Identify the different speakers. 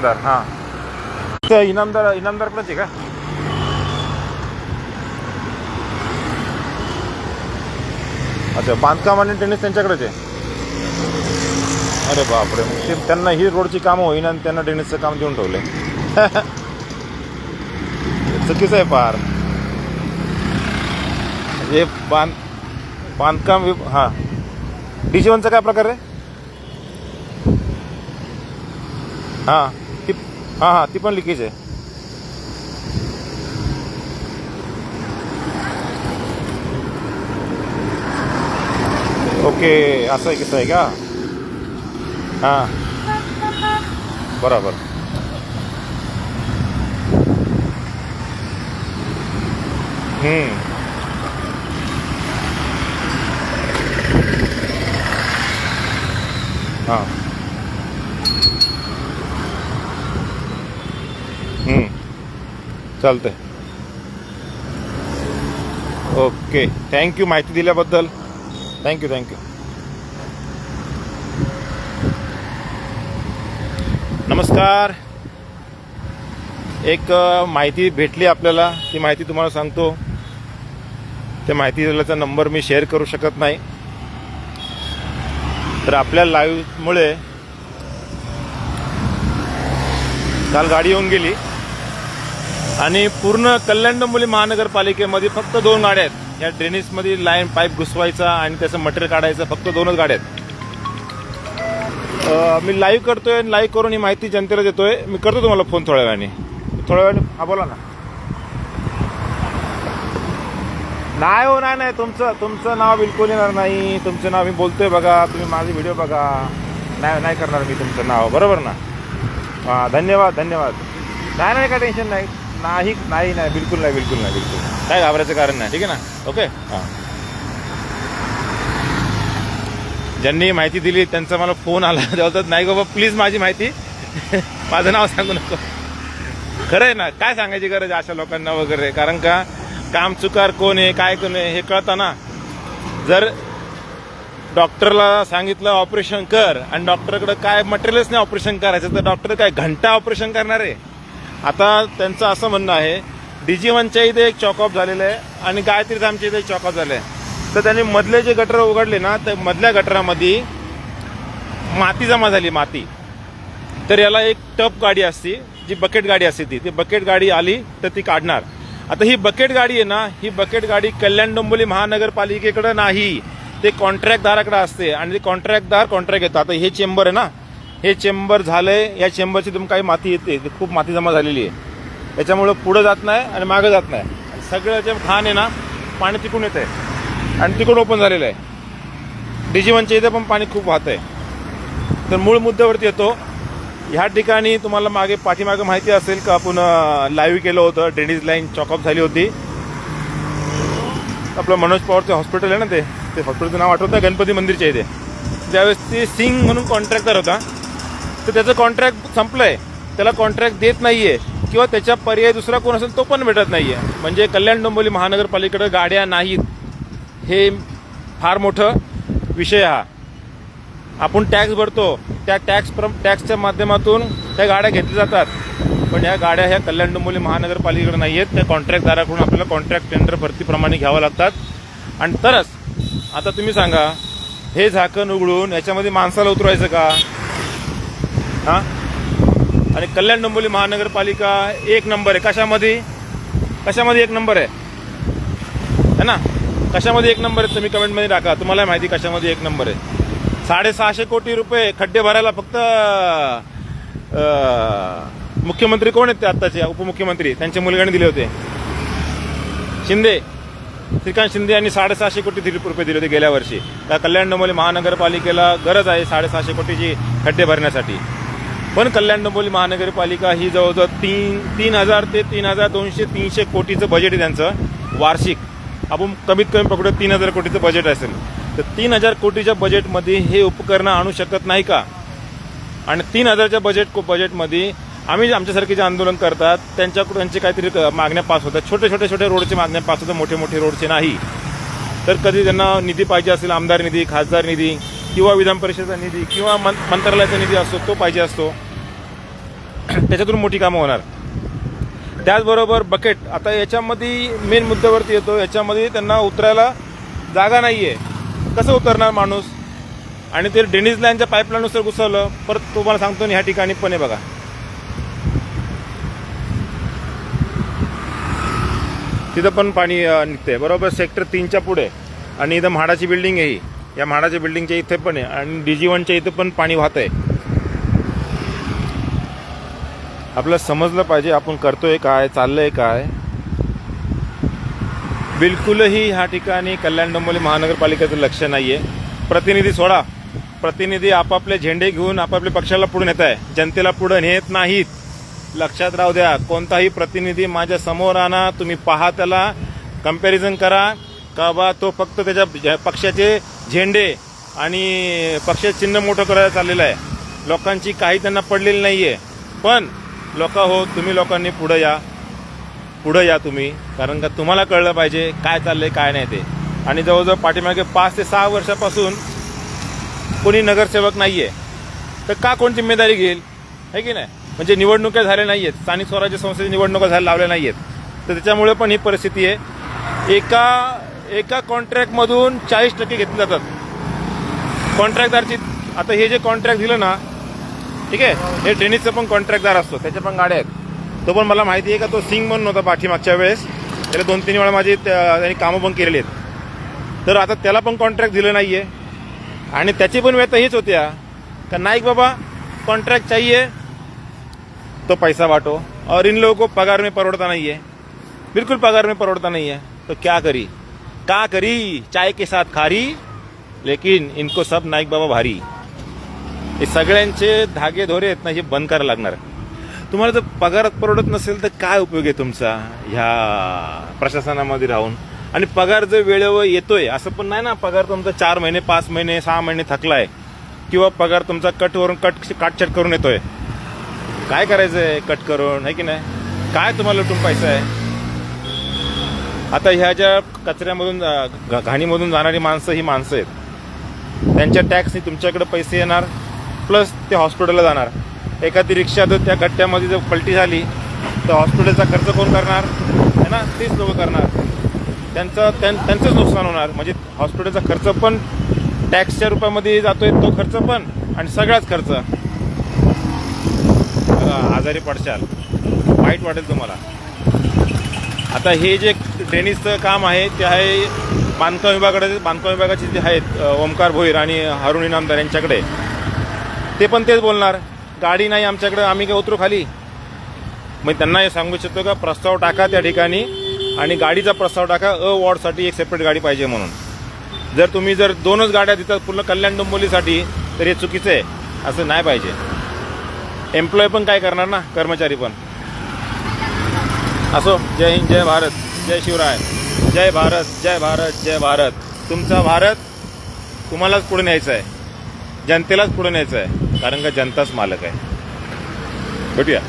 Speaker 1: इनामदार हां. ते इनामदार इनामदारकडेच आहे का? अच्छा बांधकाम आणि टेनिस त्यांच्याकडेच आहे? अरे बापरे ते त्यांना ही रोडची कामं होईन आणि त्यांना टेनिसचं काम देऊन ठेवले. चुकीचं आहे फार. हे बांध बांधकाम विभ हां. डी जी वनचा काय प्रकार आहे हां. हाँ हाँ ती पण लिकेज ओके असं आहे कसं आहे का? हाँ. बरोबर. हम्म. चालतंय. ओके. थँक्यू माहिती दिल्याबद्दल. थँक्यू थँक्यू नमस्कार. एक माहिती भेटली आपल्याला. ती माहिती तुम्हाला सांगतो. त्या माहिती दिल्याचा नंबर मी शेअर करू शकत नाही. तर आपल्या लाईव्हमुळे काल गाडी येऊन गेली. आणि पूर्ण कल्याण डोंबिवली महानगरपालिकेमध्ये फक्त दोन गाड्या आहेत. या ड्रेनेजमध्ये लाईन पाईप घुसवायचा आणि त्याचं मटेरियल काढायचं फक्त दोनच गाड्या आहेत. मी लाईव्ह करतोय लाईव्ह करून ही माहिती जनतेला देतोय. मी करतो तुम्हाला फोन थोड्या वेळाने. थोड्या वेळाने हा बोला ना. नाही हो नाही नाही तुमचं तुमचं नाव बिलकुल येणार नाही. तुमचं नाव मी बोलतोय बघा. तुम्ही माझे व्हिडिओ बघा. नाही नाही करणार मी तुमचं नाव. बरोबर ना? हां धन्यवाद धन्यवाद. नाही नाही काय टेन्शन नाही. नाही नाही नाही. बिलकुल नाही बिलकुल नाही बिलकुल. काय घाबरायचं कारण नाही. ठीक आहे ना? ओके हां. ज्यांनी माहिती दिली त्यांचा मला फोन आला. तेव्हा नाही बाबा प्लीज माझी माहिती. माझं नाव सांगू नको. खरं आहे ना? काय सांगायची गरज अशा लोकांना वगैरे? कारण का काम चुकार कोण आहे काय कोण आहे हे कळताना जर डॉक्टरला सांगितलं ऑपरेशन कर. आणि डॉक्टरकडे काय मटेरियलच नाही ऑपरेशन करायचं तर डॉक्टर काय घंटा ऑपरेशन करणार आहे? आता त्यांचं असं म्हणणं आहे डीजी वनच्या इथे एक चॉकअप झालेलं आहे आणि गायत्री धामच्या इथे एक चॉकअप झालं आहे. तर त्यांनी मधले जे गटर उघडले ना त्या मधल्या गटरामध्ये माती जमा झाली माती. तर याला एक टप गाडी असते जी बकेट गाडी असते ती. ती बकेट गाडी आली तर ती काढणार. आता ही बकेट गाडी आहे ना ही बकेट गाडी कल्याण डोंबिवली महानगरपालिकेकडं नाही. ते कॉन्ट्रॅक्टदाराकडे असते आणि ते कॉन्ट्रॅक्टदार कॉन्ट्रॅक्ट घेतात. आता हे चेंबर आहे ना हे चेंबर झालंय या चेंबरची तुम्ही काही माती येते खूप माती जमा झालेली आहे. त्याच्यामुळं पुढं जात नाही आणि मागं जात नाही. आणि सगळं जे खाण आहे ना पाणी तिकडून येत आहे आणि तिकडून ओपन झालेलं आहे. डीजी वनच्या इथे पण पाणी खूप वाहत आहे तर मूळ मुद्द्यावरती येतो ह्या ठिकाणी तुम्हाला मागे पाठीमागे माहिती असेल का आपण लाईव्ह केलं होतं ड्रेनेज लाईन चॉकअप झाली होती. आपलं मनोज पवारचं हॉस्पिटल आहे ना ते. ते हॉस्पिटलचं नाव आठवतं? गणपती मंदिरच्या इथे. ज्यावेळेस ते सिंग म्हणून कॉन्ट्रॅक्टर होता तर त्याचं कॉन्ट्रॅक्ट संपलंय. त्याला कॉन्ट्रॅक्ट देत नाहीये. किंवा त्याच्या पर्याय दुसरा कोण असेल तो पण भेटत नाहीये. म्हणजे कल्याण डोंबिवली महानगरपालिकेकडे गाड्या नाहीत. हे फार मोठं विषय हा. आपण टॅक्स भरतो. त्या टॅक्स प्र टॅक्सच्या माध्यमातून त्या गाड्या घेतल्या जातात. पण या गाड्या ह्या कल्याण डोंबिवली महानगरपालिकेकडे नाही आहेत त्या कॉन्ट्रॅक्टदाराकडून आपल्याला कॉन्ट्रॅक्ट टेंडर भरतीप्रमाणे घ्यावं लागतात. आणि तरच आता तुम्ही सांगा हे झाकण उघडून याच्यामध्ये माणसाला उतरवायचं का? हां? आणि कल्याण डोंबिवली महानगरपालिका एक नंबर आहे. कशामध्ये? कशामध्ये एक नंबर आहे? है ना? कशामध्ये एक नंबर आहे तुम्ही कमेंटमध्ये टाका. तुम्हाला माहिती कशामध्ये एक नंबर आहे. साडेसहाशे कोटी रुपये खड्डे भरायला फक्त मुख्यमंत्री कोण आहेत ते आत्ताचे? उपमुख्यमंत्री. त्यांच्या मुलगाने दिले होते. शिंदे. श्रीकांत शिंदे यांनी साडेसहाशे कोटी रुपये दिले होते गेल्या वर्षी. त्या कल्याण डोंबिवली महानगरपालिकेला गरज आहे साडेसहाशे कोटीची खड्डे भरण्यासाठी. पण कल्याण डोंबिवली महानगरपालिका ही जवळजवळ तीन तीन हजार ते तीन हजार दोनशे तीनशे कोटीचं बजेट आहे त्यांचं वार्षिक. आपण कमीत कमी पकडू तीन हजार कोटीचं बजेट असेल. तर तीन हजार कोटीच्या बजेटमध्ये हे उपकरणं आणू शकत नाही का? आणि तीन हजारच्या बजेट बजेटमध्ये आम्ही आमच्यासारखे जे आंदोलन करतात त्यांच्याकडून त्यांचे काहीतरी मागण्या पास होतात. छोटे छोटे छोटे रोडचे मागण्या पास होतात मोठे मोठे रोडचे नाही. तर कधी त्यांना निधी पाहिजे असेल आमदार निधी खासदार निधी किंवा विधान परिषदेचा निधी किंवा मं मंत्रालयाचा निधी असतो तो पाहिजे असतो. त्याच्यातून मोठी कामं होणार. त्याचबरोबर बकेट आता याच्यामध्ये मेन मुद्द्यावरती येतो. याच्यामध्ये त्यांना उतरायला जागा नाही आहे कसं उतरणार माणूस? आणि ते ड्रेनेज लाईनच्या पाईपलाईननुसार घुसवलं परत तुम्हाला सांगतो ना ह्या ठिकाणी पण आहे बघा. तिथं पण पाणी निघतंय. बरोबर सेक्टर तीनच्या पुढे. आणि इथं म्हाडाची बिल्डिंग आहे ही. या म्हाडाच्या बिल्डिंगच्या इथे पण आहे आणि डी जी वनच्या इथे पण पाणी वाहत आहे. आपल्याला समजलं पाहिजे आपण करतोय काय चाललंय काय. बिलकुलही ह्या ठिकाणी कल्याण डोंबिवली महानगरपालिकेचं लक्ष नाही आहे प्रतिनिधी सोडा. प्रतिनिधी आपापले झेंडे घेऊन आपापल्या पक्षाला पुढे नेत आहे. जनतेला पुढे नेत नाहीत. लक्षात राहू द्या कोणताही प्रतिनिधी माझ्यासमोर आणा तुम्ही पहा त्याला. कंपॅरिझन करा. का बा तो फक्त त्याच्या ज- पक्षाचे झेंडे आणि पक्षाचे चिन्ह मोठं करायला चाललेलं आहे. लोकांची काही त्यांना पडलेली नाही आहे पण लोक हो तुम्ही लोकांनी पुढं या. पुढं या तुम्ही कारण का तुम्हाला कळलं पाहिजे काय चाललंय काय नाही ते. आणि जवळजवळ पाठीमागे पाच ते सहा वर्षापासून कोणी नगरसेवक नाही आहे तर का कोण जिम्मेदारी घेईल? है की नाही? म्हणजे निवडणुका झाल्या आहेत स्थानिक स्वराज्य संस्थेच्या निवडणुका झाल्या लावल्या नाही आहेत तर त्याच्यामुळे पण ही परिस्थिती आहे. एका एका कॉन्ट्रॅक्टमधून चाळीस टक्के घेतले जातात. कॉन्ट्रॅक्टदारची आता हे जे कॉन्ट्रॅक्ट दिलं ना ठीक आहे? हे ड्रेनेजचं पण कॉन्ट्रॅक्टदार असतो. त्याच्या पण गाड्या आहेत. तो पण मला माहिती आहे का तो सिंग म्हणून होता पाठीमागच्या वेळेस. त्याला दोन तीन वेळा माझी त्यांनी कामं पण केलेली आहेत. तर आता त्याला पण कॉन्ट्रॅक्ट दिलं नाही आहे आणि त्याची पण व्यथा हीच होत्या का नाईक बाबा कॉन्ट्रॅक्ट चाहिए तो पैसा वाटो. और इन लोगों को पगार में परवड़ता नहीं है बिल्कुल पगार में परवड़ता नहीं है तो क्या करी? का करी? चाय के साथ खारी लेकिन इनको सब नाईक बाबा भारी। हे सगळ्यांचे धागे धोरे आहेत ना हे बंद करायला लागणार. तुम्हाला जर पगार परवडत नसेल तर काय उपयोग आहे तुमचा? ह्या प्रशासनामध्ये राहून. आणि पगार जर वेळेवर येतोय असं पण नाही ना पगार तुमचा चार महिने पाच महिने सहा महिने थकलाय किंवा पगार तुमचा कटवरून कट काटछट करून येतोय. काय करायचं आहे कट करून आहे की नाही? काय तुम्हाला लुटून पैसा आहे? आता ह्या ज्या कचऱ्यामधून घ- घाणीमधून जाणारी माणसं ही माणसं आहेत. त्यांच्या टॅक्सनी तुमच्याकडे पैसे येणार प्लस ते हॉस्पिटलला जाणार. एखादी रिक्षा जर त्या गट्ट्यामध्ये जर पलटी झाली तर हॉस्पिटलचा खर्च कोण करणार? है ना? तेच लोक करणार. त्यांचं त्यां- त्यांचंच नुकसान होणार. म्हणजे हॉस्पिटलचा खर्च पण टॅक्सच्या रुपयामध्ये जातोय तो खर्च पण आणि सगळाच खर्च. आजारी पडशाल. वाईट वाटेल तुम्हाला. आता हे जे ड्रेनेजचं काम आहे ते आहे बांधकाम विभागाकडे बांधकाम विभागाचे जे आहेत ओमकार भोईर आणि हारुण इनामदार यांच्याकडे. ते पण तेच बोलणार. गाडी नाही आमच्याकडे आम्ही काय उतरू खाली? मग त्यांना हे सांगू इच्छितो का? प्रस्ताव टाका त्या ठिकाणी आणि गाडीचा प्रस्ताव टाका. अ वॉर्डसाठी एक सेपरेट गाडी पाहिजे म्हणून. जर तुम्ही जर दोनच गाड्या देतात पूर्ण कल्याण डोंबोलीसाठी तर हे चुकीचं आहे. असं नाही पाहिजे. एम्प्लॉय पण काय करणार ना? कर्मचारी पण. असो. जय हिंद जय भारत जय शिवराय. जय भारत जय भारत जय भारत. तुमचा भारत तुम्हालाच पुढे न्यायचा आहे. जनतेलाच पुढे न्यायचं आहे. कारण का जनताच मालक आहे. भेटूया.